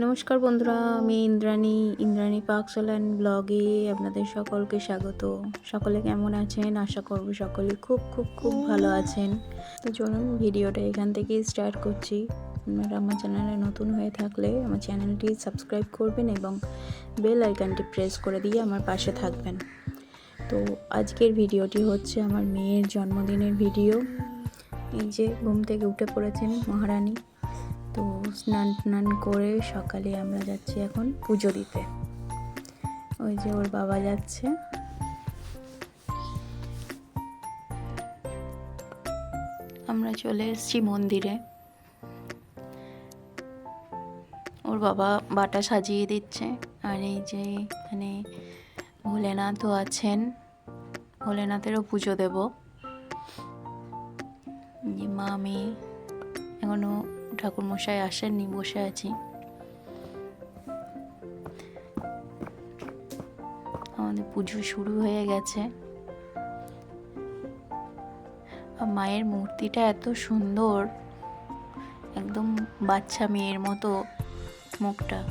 নমস্কার বন্ধুরা, আমি ইন্দ্রাণী ইন্দ্রাণী পাকশাল অ্যান্ড ব্লগে আপনাদের সকলকে স্বাগত। সকলে কেমন আছেন? আশা করব সকলে খুব খুব খুব ভালো আছেন। তো চলুন ভিডিওটা এখান থেকেই স্টার্ট করছি। আপনারা আমার চ্যানেলে নতুন হয়ে থাকলে আমার চ্যানেলটি সাবস্ক্রাইব করবেন এবং বেল আইকনটি প্রেস করে দিয়ে আমার পাশে থাকবেন। তো আজকের ভিডিওটি হচ্ছে আমার মেয়ের জন্মদিনের ভিডিও। এই যে ঘুম থেকে উঠে পড়েছেন মহারানী। তো স্নান টান করে সকালে আমরা যাচ্ছি এখন পুজো দিতে। ওই যে ওর বাবা যাচ্ছে। আমরা চলে এসেছি মন্দিরে। ওর বাবা বাটা সাজিয়ে দিচ্ছে। আর এই যে এখানে ভোলেনাথও আছেন। ভোলেনাথেরও পুজো দেব। যে মা মেয়ে এখনও ঠাকুর মশাই আসেননি, বসে আছি। আমাদের পুজো শুরু হয়ে গেছে। মায়ের মূর্তিটা এত সুন্দর, একদম বাচ্চা মেয়ের মতো মুখটা।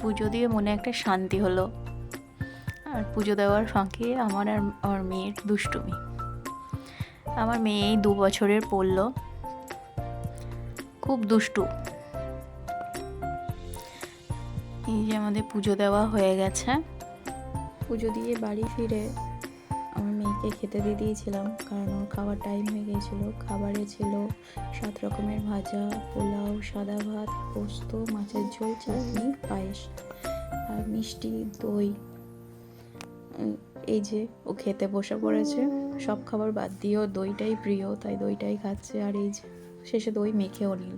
পুজো দিয়ে মনে একটা শান্তি হলো। আর পুজো দেওয়ার ফাঁকে আমার আর, আমার মেয়ের দুষ্টুমি। আমার মেয়ে দু বছরের পড়ল। খুব দুষ্টু। এই যে আমাদের পুজো দেওয়া হয়ে গেছে। পুজো দিয়ে বাড়ি ফিরে আমার মেয়েকে খেতে দিয়ে দিয়েছিলাম, কারণ ওর খাবার টাইম হয়ে গিয়েছিল। খাবারে ছিল সাত রকমের ভাজা, পোলাও, সাদা ভাত, পোস্ত, মাছের ঝোল, চাটনি, পায়েস আর মিষ্টি, দই। এই যে ও খেতে বসে পড়েছে সব খাবার বাদ দিয়েও দইটাই প্রিয় তাই দইটাই খাচ্ছে আর এই যে শেষে দই মেখেও নিল।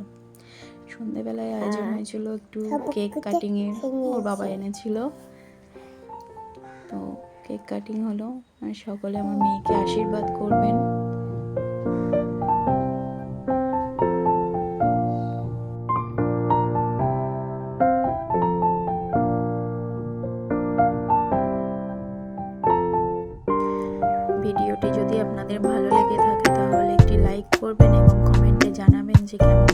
সন্ধেবেলায় আয়োজন হয়েছিল একটু কেক কাটিংয়ের ওর বাবা এনেছিল। তো কেক কাটিং হলো আর সকলে আমার মেয়েকে আশীর্বাদ করবেন। ভিডিওটি যদি আপনাদের ভালো লেগে থাকে তাহলে একটি লাইক করবেন এবং কমেন্টে জানাবেন যে কেমন